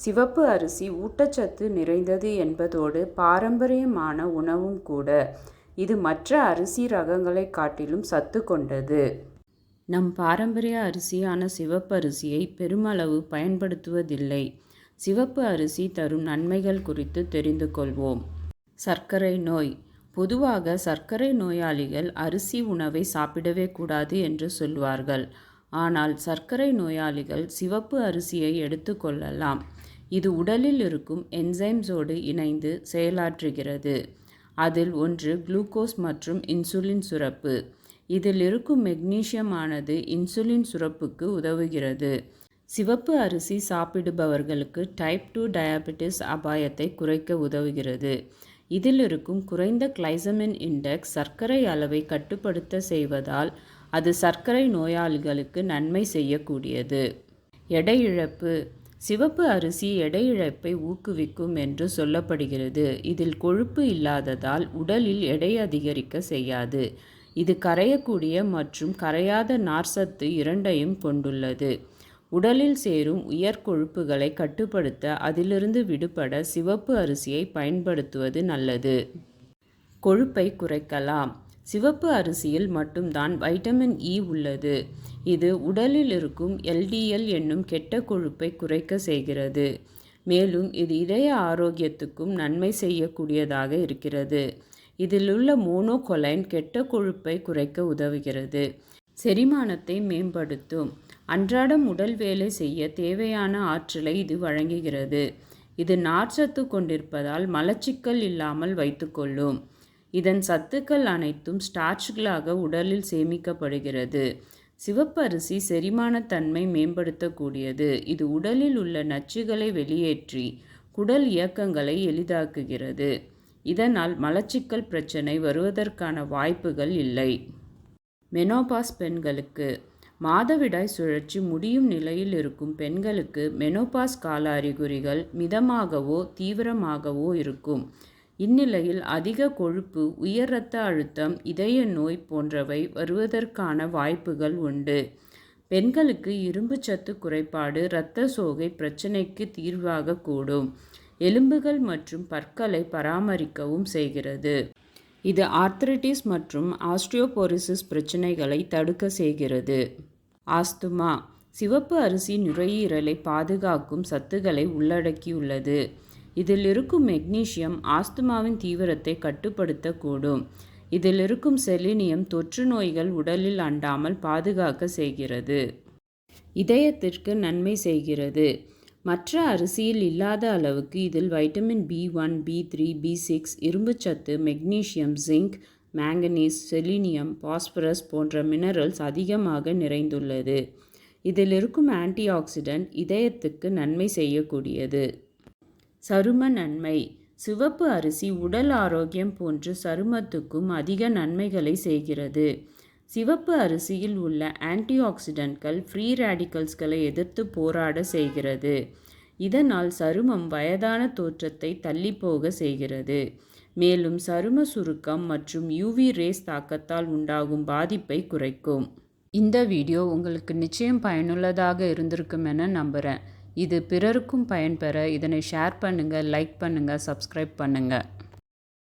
சிவப்பு அரிசி ஊட்டச்சத்து நிறைந்தது என்பதோடு பாரம்பரியமான உணவும் கூட. இது மற்ற அரிசி ரகங்களைக் காட்டிலும் சத்து கொண்டது. நம் பாரம்பரிய அரிசியான சிவப்பு அரிசியை பெருமளவு பயன்படுத்துவதில்லை. சிவப்பு அரிசி தரும் நன்மைகள் குறித்து தெரிந்து கொள்வோம். சர்க்கரை நோய் பொதுவாக சர்க்கரை நோயாளிகள் அரிசி உணவை சாப்பிடவே கூடாது என்று சொல்வார்கள். ஆனால் சர்க்கரை நோயாளிகள் சிவப்பு அரிசியை எடுத்துக்கொள்ளலாம் இது உடலில் இருக்கும் என்சைம்ஸோடு இணைந்து செயலாற்றுகிறது. அதில் ஒன்று குளுக்கோஸ் மற்றும் இன்சுலின் சுரப்பு. இதில் இருக்கும் மெக்னீசியமானது இன்சுலின் சுரப்புக்கு உதவுகிறது. சிவப்பு அரிசி சாப்பிடுபவர்களுக்கு டைப் டூ டயாபெட்டிஸ் அபாயத்தை குறைக்க உதவுகிறது. இதில் இருக்கும் குறைந்த கிளைசமின் இண்டெக்ஸ் சர்க்கரை அளவை கட்டுப்படுத்த செய்வதால் அது சர்க்கரை நோயாளிகளுக்கு நன்மை செய்யக்கூடியது. எடை இழப்பு சிவப்பு அரிசி எடை இழப்பை ஊக்குவிக்கும் என்று சொல்லப்படுகிறது. இதில் கொழுப்பு இல்லாததால் உடலில் எடை அதிகரிக்க செய்யாது. இது கரையக்கூடிய மற்றும் கரையாத நார்சத்து இரண்டையும் கொண்டுள்ளது. உடலில் சேரும் உயர் கொழுப்புகளை கட்டுப்படுத்த அதிலிருந்து விடுபட சிவப்பு அரிசியை பயன்படுத்துவது நல்லது. கொழுப்பை குறைக்கலாம் சிவப்பு அரிசியில் மட்டும்தான் வைட்டமின் இ உள்ளது. இது உடலில் இருக்கும் எல்டிஎல் என்னும் கெட்ட கொழுப்பை குறைக்க செய்கிறது. மேலும் இது இதய ஆரோக்கியத்துக்கும் நன்மை செய்யக்கூடியதாக இருக்கிறது. இதிலுள்ள மோனோகொலைன் கெட்ட கொழுப்பை குறைக்க உதவுகிறது. செரிமானத்தை மேம்படுத்தும் அன்றாடம் உடல் வேலை செய்ய தேவையான ஆற்றலை இது வழங்குகிறது. இது நார்ச்சத்து கொண்டிருப்பதால் மலச்சிக்கல் இல்லாமல் வைத்துக்கொள்ளும் இதன் சத்துக்கள் அனைத்தும் ஸ்டார்ச்களாக உடலில் சேமிக்கப்படுகிறது. சிவப்பரிசி செரிமானத்தன்மை மேம்படுத்தக்கூடியது. இது உடலில் உள்ள நச்சுகளை வெளியேற்றி குடல் இயக்கங்களை எளிதாக்குகிறது. இதனால் மலச்சிக்கல் பிரச்சனை வருவதற்கான வாய்ப்புகள் இல்லை. மெனோபாஸ் பெண்களுக்கு மாதவிடாய் சுழற்சி முடியும் நிலையில் இருக்கும் பெண்களுக்கு மெனோபாஸ் கால அறிகுறிகள் மிதமாகவோ தீவிரமாகவோ இருக்கும். இந்நிலையில் அதிக கொழுப்பு உயர் இரத்த அழுத்தம் இதய நோய் போன்றவை வருவதற்கான வாய்ப்புகள் உண்டு. பெண்களுக்கு இரும்புச்சத்து குறைபாடு இரத்த சோகை பிரச்சினைக்கு தீர்வாக கூடும். எலும்புகள் மற்றும் பற்களை பராமரிக்கவும் செய்கிறது. இது ஆர்த்ரட்டிஸ் மற்றும் ஆஸ்டியோபோரிசிஸ் பிரச்சனைகளை தடுக்க செய்கிறது. ஆஸ்துமா சிவப்பு அரிசி நுரையீரலை பாதுகாக்கும் சத்துக்களை உள்ளடக்கியுள்ளது. இதில் இருக்கும் மெக்னீசியம் ஆஸ்துமாவின் தீவிரத்தை கட்டுப்படுத்தக்கூடும் இதில் இருக்கும் செலினியம் தொற்று நோய்கள் உடலில் அண்டாமல் பாதுகாக்க செய்கிறது. இதயத்திற்கு நன்மை செய்கிறது. மற்ற அரிசியில் இல்லாத அளவுக்கு இதில் vitamin B one B three B six இரும்புச்சத்து magnesium zinc manganese selenium phosphorus போன்ற மினரல்ஸ் அதிகமாக நிறைந்துள்ளது. இதில் இருக்கும் ஆன்டி ஆக்சிடென்ட் இதயத்துக்கு நன்மை செய்யக்கூடியது. சரும நன்மை சிவப்பு அரிசி உடல் ஆரோக்கியம் போன்று சருமத்துக்கும் அதிக நன்மைகளை செய்கிறது. சிவப்பு அரிசியில் உள்ள ஆன்டிஆக்சிடென்ட்கள் ஃப்ரீ ரேடிக்கல்ஸ்களை எதிர்த்து போராட செய்கிறது. இதனால் சருமம் வயதான தோற்றத்தை தள்ளிப்போக செய்கிறது. மேலும் சரும சுருக்கம் மற்றும் யூவி ரேஸ் தாக்கத்தால் உண்டாகும் பாதிப்பை குறைக்கும். இந்த வீடியோ உங்களுக்கு நிச்சயம் பயனுள்ளதாக இருந்திருக்கும் என நம்புகிறேன் இது பிறருக்கும் பயன்பெற இதனை ஷேர் பண்ணுங்கள் லைக் பண்ணுங்கள் சப்ஸ்கிரைப் பண்ணுங்கள்